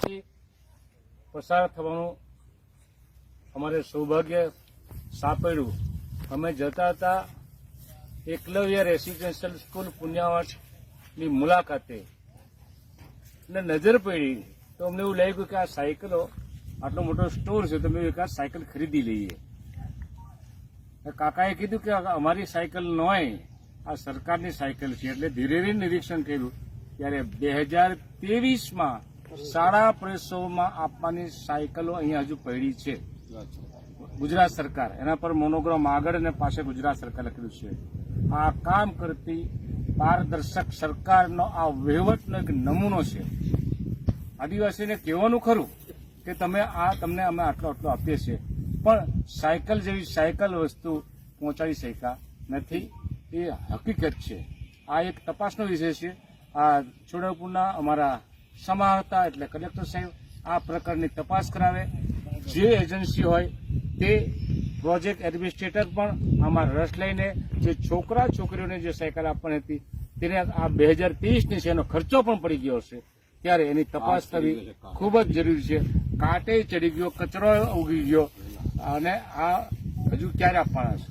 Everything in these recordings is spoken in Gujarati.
પરથી પસાર થવાનું અમારે સૌભાગ્ય સાંપડ્યું. અમે જતા હતા એકલવ્ય રેસિડેન્શિયલ સ્કૂલ પુણ્યાવાટની મુલાકાતે. એટલે નજર પડી તો અમને એવું લાગ્યું કે આ સાયકલો આટલો મોટો સ્ટોર છે તો મેં એક આ સાયકલ ખરીદી લઈએ. કાકાએ કીધું કે અમારી સાયકલ નોય, આ સરકારની સાયકલ છે. એટલે ધીરે ધીરે નિરીક્ષણ કર્યું. ત્યારે બે હજાર ત્રેવીસમાં શાળા પ્રેસોમાં આપવાની સાયકલો અહીંયા હજુ પડી છે. ગુજરાત સરકાર, એના પર મોનોગ્રામ આગળ અને પાસે ગુજરાત સરકાર લખેલું છે. આ કામ કરતી પારદર્શક સરકારનો આ વહીવટનો એક નમૂનો છે. આદિવાસીને કહેવાનું ખરું કે તમે આ તમને અમે આટલો આટલો આપીએ છીએ, પણ સાયકલ જેવી સાયકલ વસ્તુ પહોંચાડી શક્યા નથી. એ હકીકત છે. આ એક તપાસનો વિષય છે. આ છોટાઉદેપુરના અમારા સમા હતા એટલે કલેક્ટર સાહેબ આ પ્રકારની તપાસ કરાવે. જે એજન્સી હોય તે પ્રોજેક્ટ એડમિનિસ્ટ્રેટર પણ આમાં રસ લઈને જે છોકરા છોકરીઓને જે સાયકલ આપવાની હતી તેને આ બે હજાર ત્રીસની છે એનો ખર્ચો પણ પડી ગયો છે ત્યારે એની તપાસ કરવી ખૂબ જ જરૂરી છે. કાંટે ચડી ગયો કચરો ઉગી ગયો અને આ હજુ ક્યારે આપવાના છે?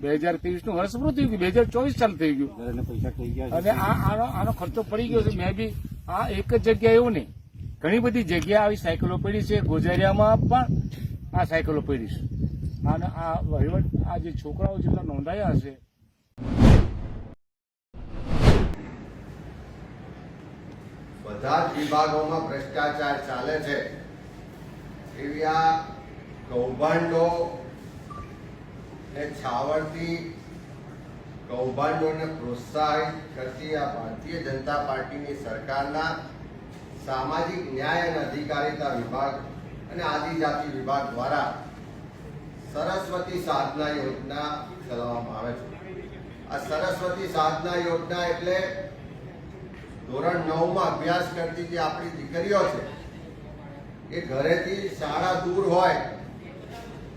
બે હજાર ત્રીસનું વર્ષ પૂરું થયું ગયું બે હજાર ચોવીસ ચાલુ થઈ ગયું. પૈસા થઈ ગયા અને આ આનો આનો ખર્ચો પડી ગયો છે. મેં બી આ એક જ જગ્યા એવું નહીં. ઘણી બધી જગ્યા આવી સાયકલો પડી છે, ગોજારિયામાં પણ આ સાયકલો પડી છે. અને આ વહીવટ, આ જે છોકરાઓ જેટલા નોંધાયા હશે. બધા જ વિભાગોમાં ભ્રષ્ટાચાર ચાલે છે. એવી આ કૌભાંડો ને છાવરતી કૌભાંડોને પ્રોત્સાહિત કરતી આ ભારતીય જનતા પાર્ટીની સરકારના સામાજિક ન્યાય અને અધિકારીતા વિભાગ અને આદિજાતિ વિભાગ દ્વારા સરસ્વતી સાધના યોજના ચલાવવામાં આવે છે. આ સરસ્વતી સાધના યોજના એટલે ધોરણ નવમાં અભ્યાસ કરતી જે આપણી દીકરીઓ છે, એ ઘરેથી શાળા દૂર હોય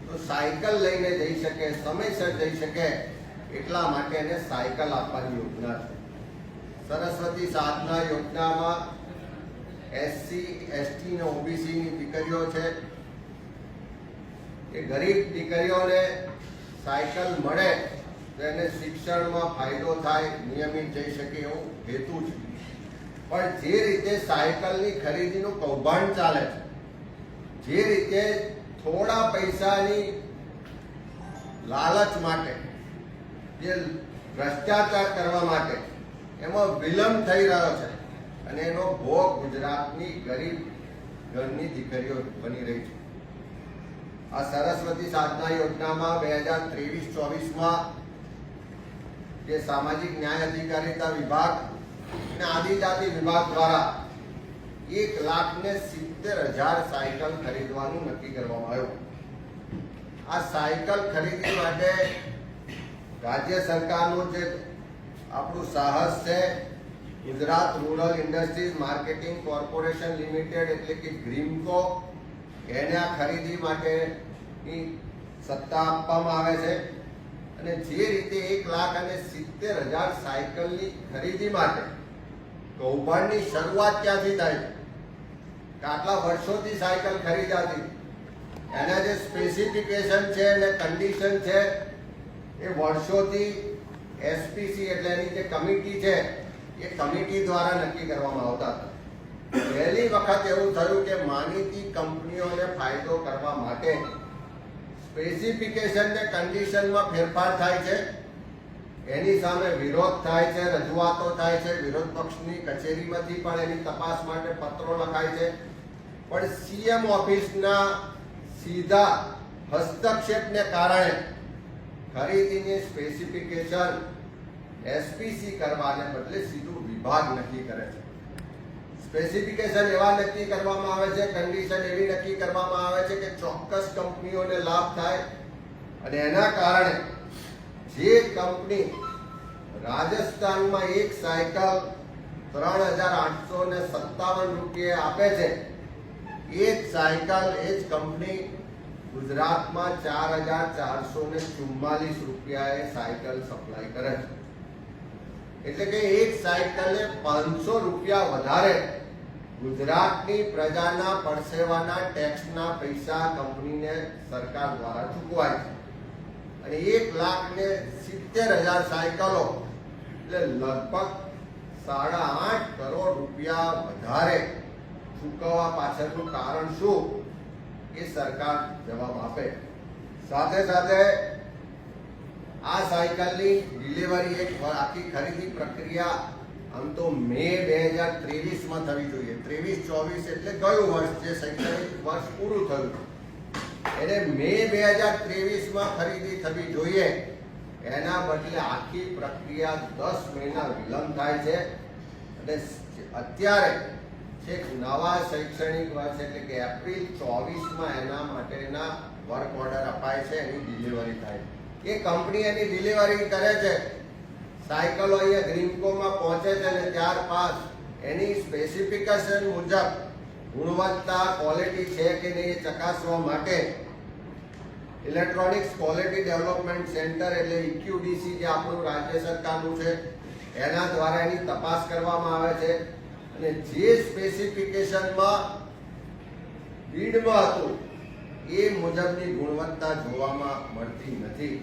તો સાયકલ લઈને જઈ શકે, સમયસર જઈ શકે એટલા માટે એને સાયકલ આપવાની યોજના છે. સરસ્વતી સાધના યોજનામાં એસસી, એસટી ને ઓબીસી ની દીકરીઓ છે. એ ગરીબ દીકરીઓને સાયકલ મળે તો એને શિક્ષણમાં ફાયદો થાય, નિયમિત જઈ શકે એવું હેતુ છે. પણ જે રીતે સાયકલની ખરીદીનું કૌભાંડ ચાલે છે, જે રીતે થોડા પૈસાની લાલચ માટે જે ભ્રષ્ટાચાર કરવા માટે એમાં વિલંબ થઈ રહ્યો છે અને એનો ભોગ ગુજરાતની ગરીબ ઘરની દીકરીઓ બની રહી છે. આ સરસ્વતી સાધના યોજનામાં બે હજાર ત્રેવીસ ચોવીસમાં જે સામાજિક ન્યાય અધિકારીતા વિભાગ અને આદિજાતિ વિભાગ દ્વારા એક લાખ ને સિત્તેર હજાર સાયકલ ખરીદવાનું નક્કી કરવામાં આવ્યું. આ સાયકલ ખરીદી માટે રાજ્ય સરકારનું જે આપણું સાહસ છે, Gujarat rural industries marketing corporation limited એટલે કે ગ્રીમકો, એને આ ખરીદી માટેની સત્તા આપવામાં આવે છે અને જે રીતે એક લાખ અને સિત્તેર હજાર સાયકલની ખરીદી માટે કૌભાંડની શરૂઆત ક્યાંથી થાય? કે આટલા વર્ષોથી સાયકલ ખરીદાતી. એના જે સ્પેસિફિકેશન છે અને કન્ડિશન છે એ વર્ષોથી એસપીસી એટલે એની જે કમિટી છે, એ કમિટી દ્વારા નક્કી કરવામાં આવતા હતા. પહેલી વખત એવું થયું કે માનીતી કંપનીઓને ફાયદો કરવા માટે સ્પેસિફિકેશન ને કન્ડિશનમાં ફેરફાર થાય છે. એની સામે વિરોધ થાય છે, રજૂઆતો થાય છે, વિરોધ પક્ષની કચેરીમાંથી પણ એની તપાસ માટે પત્રો લખાય છે. પણ સીએમ ઓફિસના સીધા હસ્તક્ષેપને કારણે ખરીદીની સ્પેસિફિકેશન એસપીસી કરવાને બદલે સીધું વિભાગ નક્કી કરે છે. સ્પેસિફિકેશન એવા નક્કી કરવામાં આવે છે કન્ડિશન એવી નક્કી કરવામાં આવે છે કે ચોક્કસ કંપનીઓને લાભ થાય અને એના કારણે જે કંપની રાજસ્થાનમાં એક સાયકલ ત્રણ હજાર આઠસો ને સત્તાવન રૂપિયે આપે છે, એ જ સાયકલ, એ જ કંપની ગુજરાતમાં ચાર હજાર ચારસો ને ચુમ્માલીસ રૂપિયાએ સાયકલ સપ્લાય કરે છે. એટલે કે એક સાયકલે પાંચસો રૂપિયા વધારે ગુજરાતની પ્રજાના પરસેવાના ટેક્સના પૈસા કંપનીને સરકાર દ્વારા ચૂકવાય છે. અને એક લાખ ને સિત્તેર હજાર સાયકલો, એટલે લગભગ સાડા આઠ કરોડ રૂપિયા વધારે ચૂકવવા પાછળનું કારણ શું? એ સરકાર જવાબ આપે. સાથે સાથે આ સાયકલની ડિલિવરી એક આખી ખરીદી પ્રક્રિયા આમ તો મે બે હજાર ત્રેવીસમાં થવી જોઈએ. ત્રેવીસ, ચોવીસ એટલે ગયું વર્ષ જે શૈક્ષણિક વર્ષ પૂરું થયું? એને મે બે હજાર ત્રેવીસમાં ખરીદી થવી જોઈએ. એના બદલે આખી પ્રક્રિયા દસ મહિના વિલંબ થાય છે. અને અત્યારે છેક નવા શૈક્ષણિક વર્ષ એટલે કે એપ્રિલ ચોવીસમાં એના માટેના વર્ક ઓર્ડર અપાય છે, એની ડિલિવરી થાય. એ કંપની એની ડિલિવરી કરે છે. સાયકલો અહીંયા ગ્રીમકોમાં પહોંચે છે અને ત્યાર બાદ એની સ્પેસિફિકેશન મુજબ ગુણવત્તા, ક્વોલિટી છે કે નહીં એ ચકાસવા માટે ઇલેક્ટ્રોનિક્સ ક્વોલિટી ડેવલપમેન્ટ સેન્ટર એટલે ઇક્યુડીસી જે આપણું રાજ્ય સરકારનું છે, એના દ્વારા એની તપાસ કરવામાં આવે છે. અને જે સ્પેસિફિકેશનમાં બીડમાં હતું, એ મુજબની ગુણવત્તા જોવામાં મળતી નથી.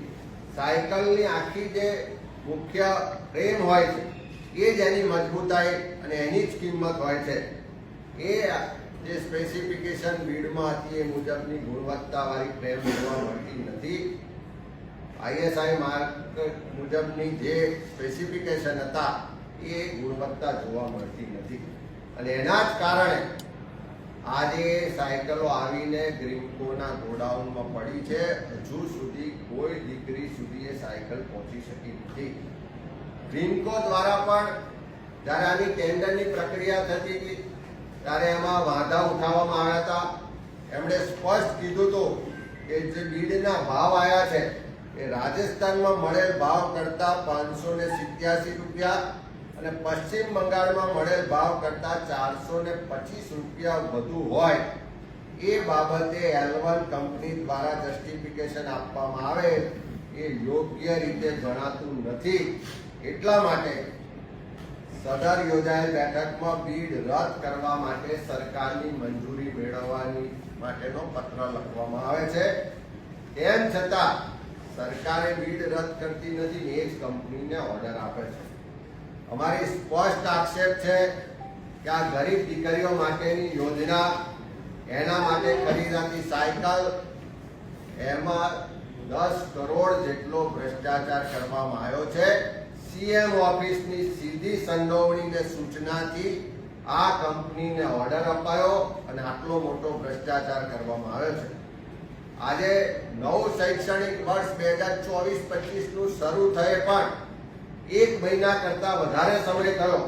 સાયકલની આખી જે મુખ્ય ફ્રેમ હોય છે, એ જ એની મજબૂતાઈ અને એની જ કિંમત હોય છે. એ જે સ્પેસિફિકેશન બીડમાં હતી, એ મુજબની ગુણવત્તાવાળી ફ્રેમ જોવા મળતી નથી. આઈએસઆઈ માર્ક મુજબની જે સ્પેસિફિકેશન હતા એ ગુણવત્તા જોવા મળતી નથી. અને એના જ કારણે આજે સાયકલો આવીને ગ્રીમકોના ગોડાઉનમાં પડી છે. હજુ સુધી કોઈ દીકરી સુધી એ સાયકલ પહોંચી શકી નથી. ગ્રીમકો દ્વારા પણ જ્યારે આની ટેન્ડરની પ્રક્રિયા થતી હતી, ત્યારે એમાં વાંધા ઉઠાવવામાં આવ્યા હતા. એમણે સ્પષ્ટ કીધું હતું કે જે બીડના ભાવ આવ્યા છે, એ રાજસ્થાનમાં મળેલ ભાવ કરતા પાંચસો ને સિત્યાસી રૂપિયા અને પશ્ચિમ બંગાળમાં મળેલ ભાવ કરતા ચારસો ને પચીસ રૂપિયા વધુ હોય, એ બાબતે એલવન કંપની દ્વારા જસ્ટિફિકેશન આપવામાં આવે એ યોગ્ય રીતે જણાતું નથી. એટલા માટે સદર યોજાયેલ બેઠકમાં બીડ રદ કરવા માટે સરકારની મંજૂરી મેળવવાની માટેનો પત્ર લખવામાં આવે છે. તેમ છતાં, સરકારે બીડ રદ કરતી નથી એ જ કંપનીને ઓર્ડર આપે છે. અમારી સ્પષ્ટ આક્ષેપ છે કે આ ગરીબ દીકરીઓ માટેની યોજના, એના માટે ખરીદાતી સાયકલ, એમાં દસ કરોડ જેટલો ભ્રષ્ટાચાર કરવામાં આવ્યો છે. સીએમ ઓફિસની સીધી સંડોવણી ને સૂચનાથી આ કંપનીને ઓર્ડર અપાયો અને આટલો મોટો ભ્રષ્ટાચાર કરવામાં આવ્યો છે. આજે નવું શૈક્ષણિક વર્ષ બે હજાર ચોવીસ પચીસનું શરૂ થયે પણ એક મહિના કરતા વધારે સમય થયો.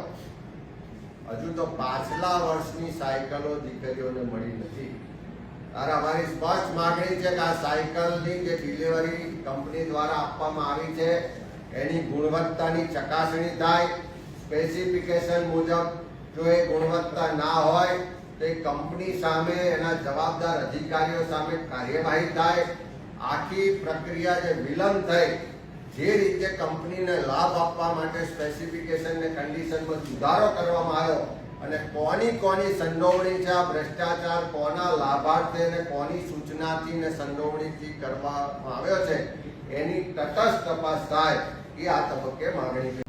હજુ તો પાછલા વર્ષની સાયકલો દીકરીઓને મળી નથી. તારે અમારી સ્પષ્ટ માંગણી છે કે આ સાયકલની જે ડિલિવરી કંપની દ્વારા આપવામાં આવી છે, એની ગુણવત્તાની ચકાસણી થાય. સ્પેસિફિકેશન મુજબ જો એ ગુણવત્તા ના હોય, તો એ કંપની સામે એના જવાબદાર અધિકારીઓ સામે કાર્યવાહી થાય. આખી પ્રક્રિયા જે વિલંબ થઈ જે રીતે કંપનીને લાભ આપવા માટે સ્પેસિફિકેશન ને કન્ડિશનમાં સુધારો કરવામાં આવ્યો અને કોની કોની સંડોવણી છે આ ભ્રષ્ટાચાર, કોના લાભાર્થે ને કોની સૂચનાથી ને સંડોવણીથી કરવામાં આવ્યો છે, એની તટસ્થ તપાસ થાય એ આ તબક્કે માંગણી